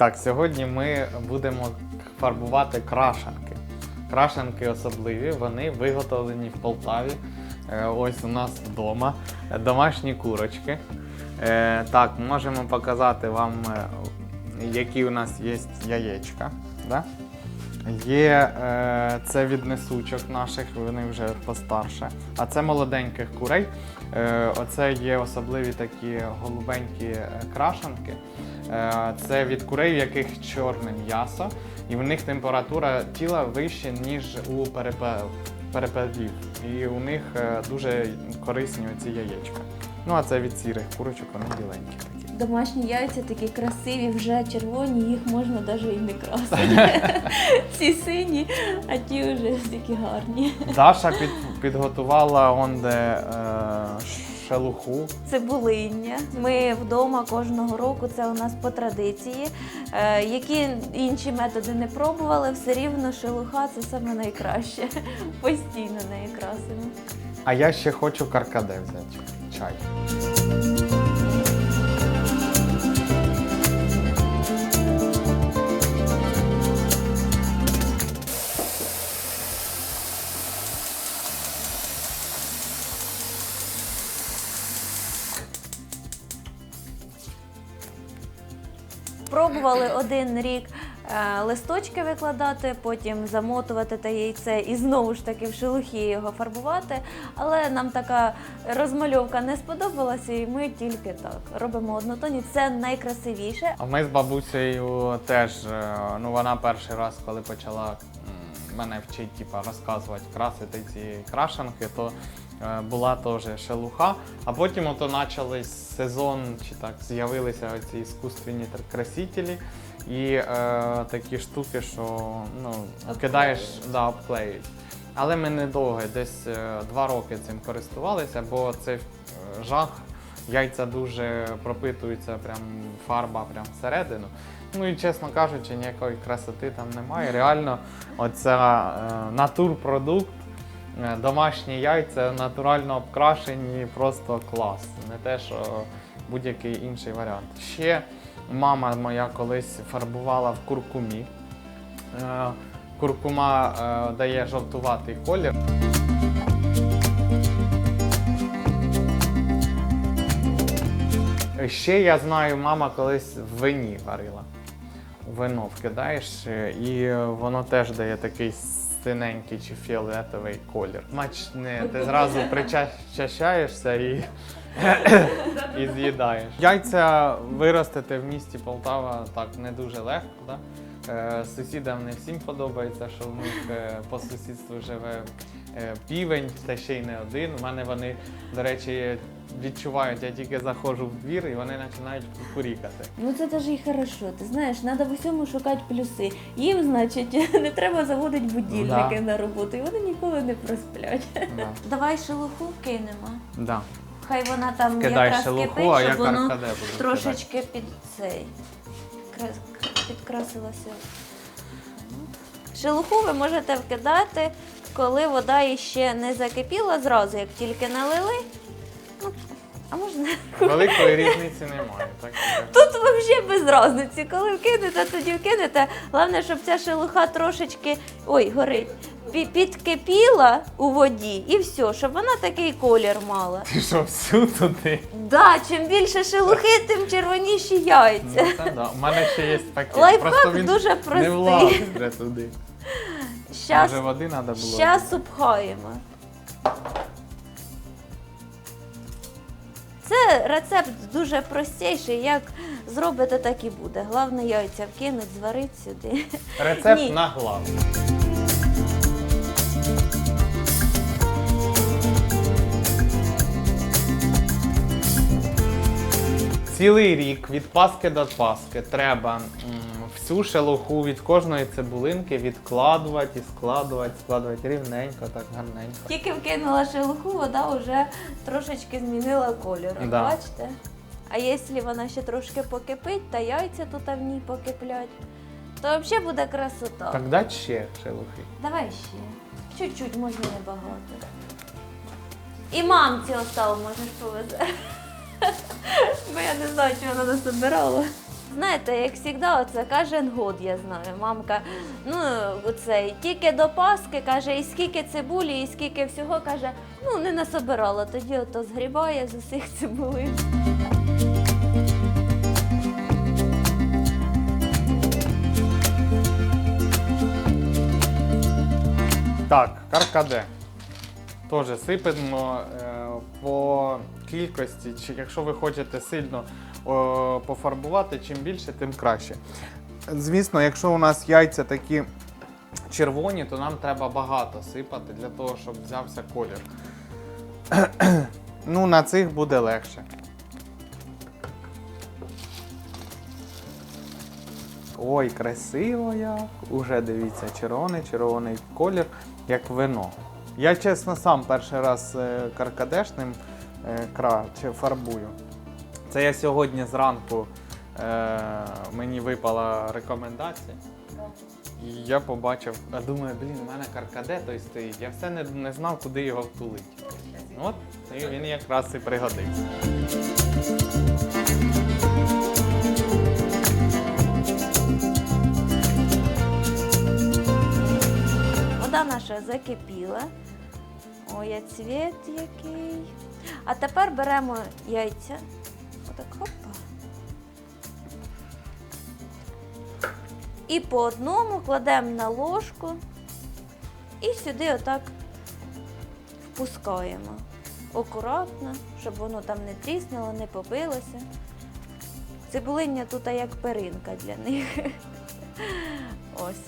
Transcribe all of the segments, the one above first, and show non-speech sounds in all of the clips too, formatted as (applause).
Так, сьогодні ми будемо фарбувати крашенки. Крашенки особливі, вони виготовлені в Полтаві. Е, Ось у нас вдома. Е, Домашні курочки. Е, Так, можемо показати вам, які у нас є яєчка. Да? Є е, це від несучок наших, вони вже постарше. А це молоденьких курей. Е, оце є особливі такі голубенькі е, крашенки. Е, це від курей, в яких чорне м'ясо, і в них температура тіла вища, ніж у перепелів. І у них дуже корисні оці яєчка. Ну а це від сірих курочок, вони біленькі. Домашні яйця такі красиві, вже червоні, їх можна навіть і не красити. (laughs) Ці сині, а ті вже такі гарні. Даша під, підготувала он де е, шелуху. Цибулиння. Ми вдома кожного року, це у нас по традиції. Е, які інші методи не пробували, все рівно шелуха це саме найкраще. Постійно неї красимо. А я ще хочу каркаде взяти. Чай. Пробували один рік е, листочки викладати, потім замотувати те яйце і знову ж таки в шелухі його фарбувати. Але нам така розмальовка не сподобалася, і ми тільки так робимо однотонні. Це найкрасивіше. А ми з бабусею теж, е, ну вона перший раз, коли почала мене вчити, типа, розказувати, красити ці крашенки, то була теж шелуха. А потім ото почались сезон, чи так з'явилися оці іскусственні красителі. І е, такі штуки, що ну, кидаєш, да, обклеюють. Але ми недовго, десь е, два роки цим користувалися, бо це е, жах. Яйця дуже пропитуються, прям фарба прям всередину. Ну і чесно кажучи, ніякої красоти там немає. Реально, оця е, натурпродукт, е, домашні яйця натурально обкрашені, просто клас. Не те, що будь-який інший варіант. Ще мама моя колись фарбувала в куркумі. Е, Куркума е, дає жовтуватий колір. Ще я знаю, мама колись в вині варила. Вино вкидаєш, е, і воно теж дає такий синенький чи фіолетовий колір. Смачне, ти зразу причащаєшся і, і з'їдаєш. Яйця виростити в місті Полтава так не дуже легко. Да? Е, Сусідам не всім подобається, що в них е, по сусідству живе е, півень, та ще й не один. У мене вони, до речі, відчувають, я тільки заходжу в двір і вони починають курікати. Ну це теж і хорошо. Ти знаєш, треба в усьому шукати плюси. Їм, значить, (laughs) не треба заводити будильники Да. на роботу, і вони ніколи не просплять. Да. Давай шелуху кинемо. Да. Хай вона там Кидай якраз шелуху, кипить, а щоб воно каркаде буду кидати. трошечки під цей кра- підкрасилося. Шелуху ви можете вкидати, коли вода іще не закипіла зразу, як тільки налили. А можна. Великої різниці немає. Так Тут взагалі без різниці. Коли вкинете, тоді вкинете. Головне, щоб ця шелуха трошечки ой, горить. Підкипіла у воді і все, щоб вона такий колір мала. ти що всю туди? Да, чим більше шелухи, тим червоніші яйця. Ну, це да. У мене ще є пакет. Лайфхак Просто він дуже не влазить туди. Щас, Може води треба було. щас упхаємо. Це рецепт дуже простіший. Як зробите, так і буде. Головне яйця вкинуть, зварить сюди. Рецепт Ні. на главу. Цілий рік від Паски до Паски треба м, всю шелуху від кожної цибулинки відкладувати і складувати, складувати рівненько, так гарненько. Тільки вкинула шелуху, вода вже трошечки змінила кольор. Да. Бачите? А якщо вона ще трошки покипить, та яйця тут в ній покиплять, то взагалі буде красота. Так дать ще шелухи. Давай ще. Чуть-чуть, можна небагато. І мамці остав, можеш повезе. (laughs) Бо я не знаю, чи вона нас обирала. Знаєте, як завжди, оце кожен год я знаю. Мамка, ну оцей, тільки до Пасхи каже, і скільки цибулі, і скільки всього каже, ну не насобирала. Тоді ото згрібає з усіх цибулин. Так, каркаде. Теж сипемо е, по кількості, чи якщо ви хочете сильно пофарбувати, чим більше, тим краще. Звісно, якщо у нас яйця такі червоні, то нам треба багато сипати для того, щоб взявся колір. ну, на цих буде легше. Ой, красиво як. Уже дивіться, червоний, червоний колір, як вино. Я чесно сам перший раз е, каркадешним е, кра чи фарбую. Це я сьогодні зранку е, мені випала рекомендація. І я побачив, а думаю, блін, у мене каркаде той стоїть. Я все не, не знав, куди його втулити. От, і він якраз і пригодиться. Вода наша закипіла. Ой, цвіт який. А тепер беремо яйця. Отак хопа. І по одному кладемо на ложку і сюди отак впускаємо. Акуратно, щоб воно там не тріснуло, не побилося. Цибулиння тут як перинка для них. (laughs) Ось.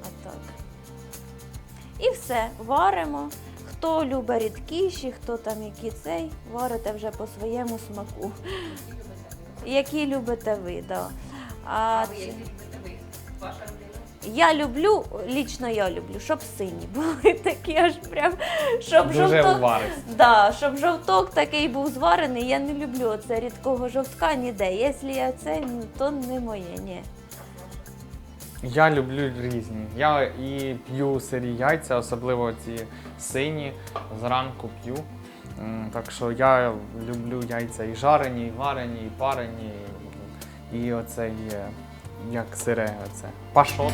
Отак. І все, варимо. Хто любить рідкіші, хто там які цей, варите вже по своєму смаку. Які любите ви, да. А це- я люблю, лічно я люблю, щоб сині були (laughs) такі аж прям, щоб Дуже жовток. Да, щоб жовток такий був зварений, я не люблю оце рідкого жовтка ніде. Якщо я це, то не моє, ні. Я люблю різні. Я і п'ю сирі яйця, особливо ці сині, зранку п'ю. Так що я люблю яйця і жарені, і варені, і парені, і, оце є, як сире, оце. Пашот.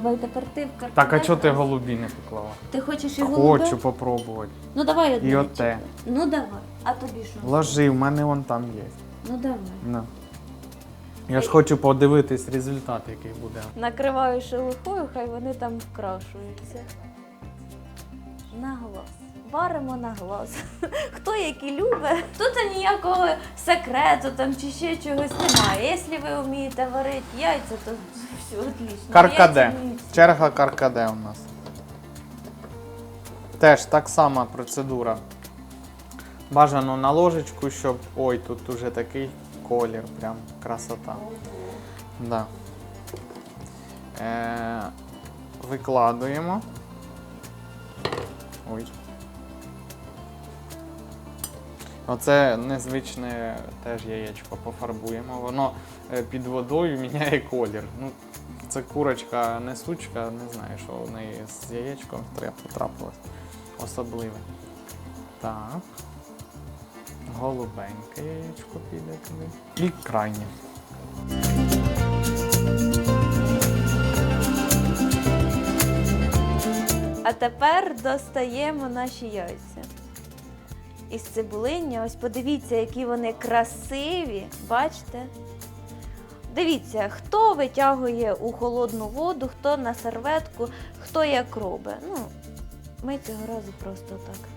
Давай тепер ти в каркаде? Так, а чого ти голубі не поклала? Ти хочеш і голубе? Хочу попробувати. Ну давай одне. І оте. Ну давай. А тобі що? Ложи, в мене вон там є. Ну давай. На. Я ж хочу подивитись результат, який буде. Накриваю шелухою, хай вони там вкрашуються. На глаз. Варимо на глаз. (laughs) Хто який любить. Тут ніякого секрету там чи ще чогось немає. Якщо ви вмієте варити яйця, то все отлично. Каркаде. Черга каркаде у нас. Теж так сама процедура. Бажано на ложечку, щоб. Ой, тут уже такий колір, прям красота. Да. Е, викладуємо. Ой. Оце незвичне теж яєчко пофарбуємо. Воно е, під водою міняє колір. Ну, це курочка, не сучка, не знаю, що в неї з яєчком трап- трапилось. Особливе. Так. Голубеньке яєчко піде туди. І крайнє. А тепер достаємо наші яйця. Із цибулиння, ось подивіться, які вони красиві. Бачите? Дивіться, хто витягує у холодну воду, хто на серветку, хто як робить. Ну, ми цього разу просто так.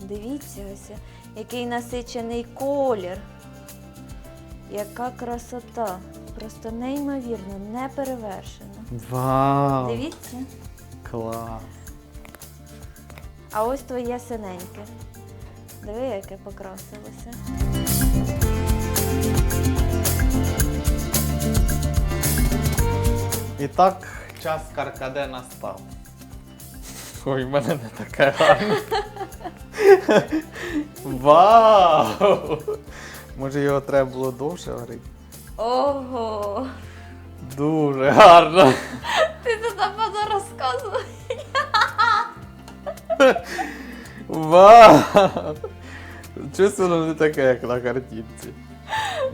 Дивіться, ось який насичений колір. Яка красота. Просто неймовірно, неперевершена. Вау! Дивіться. Клас! А ось твоє синеньке. Диви, яке покрасилося. І так, час каркаде настав. Ой, в мене не таке гарне. (laughs) Вау! Може його треба було довше варити? Ого! Дуже гарно. Ти тут напевно розказував. Вау! Щось воно не таке, як на картинці.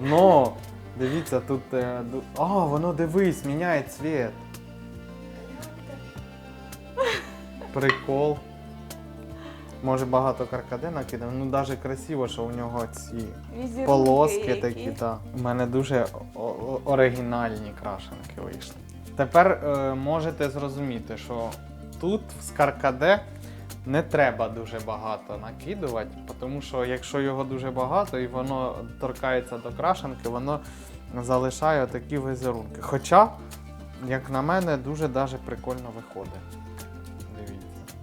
Ну, дивіться, тут. е, А, воно дивись, міняє цвіт. Прикол. Може багато каркаде накидав, ну навіть красиво, що у нього ці Візерунки полоски які. такі, так. У мене дуже о- оригінальні крашенки вийшли. Тепер е, можете зрозуміти, що тут з каркаде не треба дуже багато накидувати, тому що якщо його дуже багато і воно торкається до крашенки, воно залишає такі візерунки. Хоча, як на мене, дуже даже прикольно виходить. Дивіться.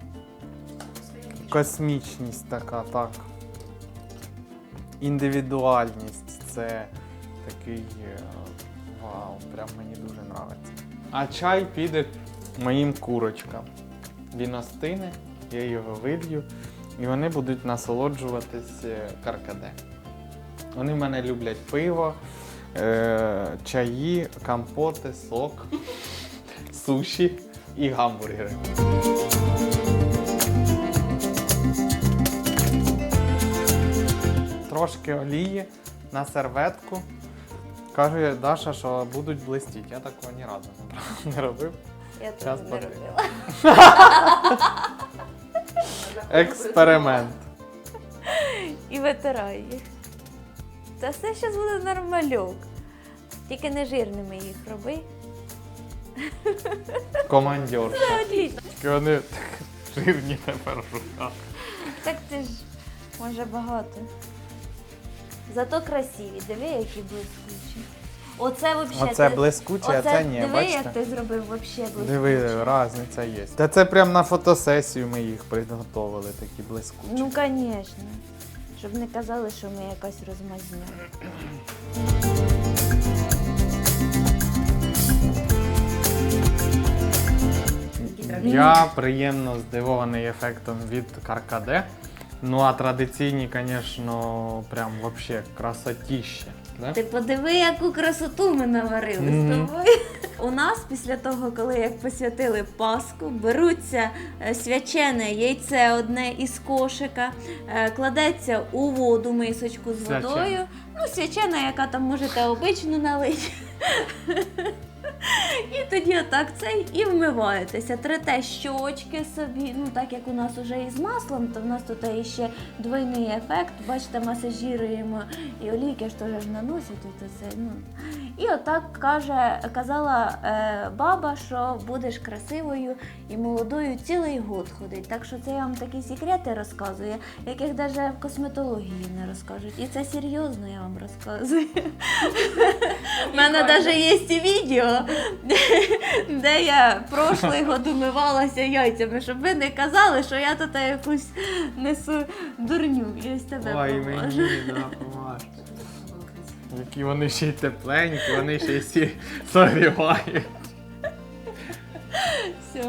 Космічність така, так. Індивідуальність це такий. е, Вау, прям мені дуже подобається. А чай піде моїм курочкам. Він остине, я його вилью, і вони будуть насолоджуватись е, каркаде. Вони в мене люблять пиво, е, чаї, компоти, сок, (laughs) суші і гамбургери. Трошки олії на серветку. Каже Даша, що будуть блистіти. Я такого ні разу (laughs) не- робив. Я теж не робила. (laughs) Експеримент. І витирай їх. Це все зараз буде нормальок. Тільки не жирними їх роби. Командьор. Це отлично. Тільки вони так (laughs) жирні тепер в руках. Так ти ж може багато. Зато красиві. Диви, які блискучі. Оце взагалі. Оце блискуче, а це ні, Диви, бачите? як ти зробив взагалі блискуче. Диви, різниця є. Та це прям на фотосесію ми їх приготовили, такі блискучі. Ну, звісно. Щоб не казали, що ми якась розмазня. Я приємно здивований ефектом від Каркаде. Ну а традиційні, звісно, прям вообще красотіще. Да? Ти подиви, яку красоту ми наварили Мгм. з тобою. У нас після того, коли як посвятили Пасху, беруться е, свячене яйце одне із кошика, е, кладеться у воду мисочку з Свячене. водою. Ну, свячена, яка там можете обичну налити. (laughs) І тоді отак цей і вмиваєтеся. Трете щочки собі. Ну так як у нас уже із маслом, то в нас тут ще двойний ефект. Бачите, масажіруємо і олійки ж теж наносять. От це, ну. І отак каже, казала е, баба, що будеш красивою і молодою цілий год ходить. Так що це я вам такі секрети розказую, яких навіть в косметології не розкажуть. І це серйозно я вам розказую. У мене навіть є відео, де я прошлий год умивалася яйцями, щоб ви не казали, що я тут якусь несу дурню. І ось тебе Ой, поможу. мені допоможе. Які вони ще й тепленькі, вони ще й всі (laughs) согрівають. Все.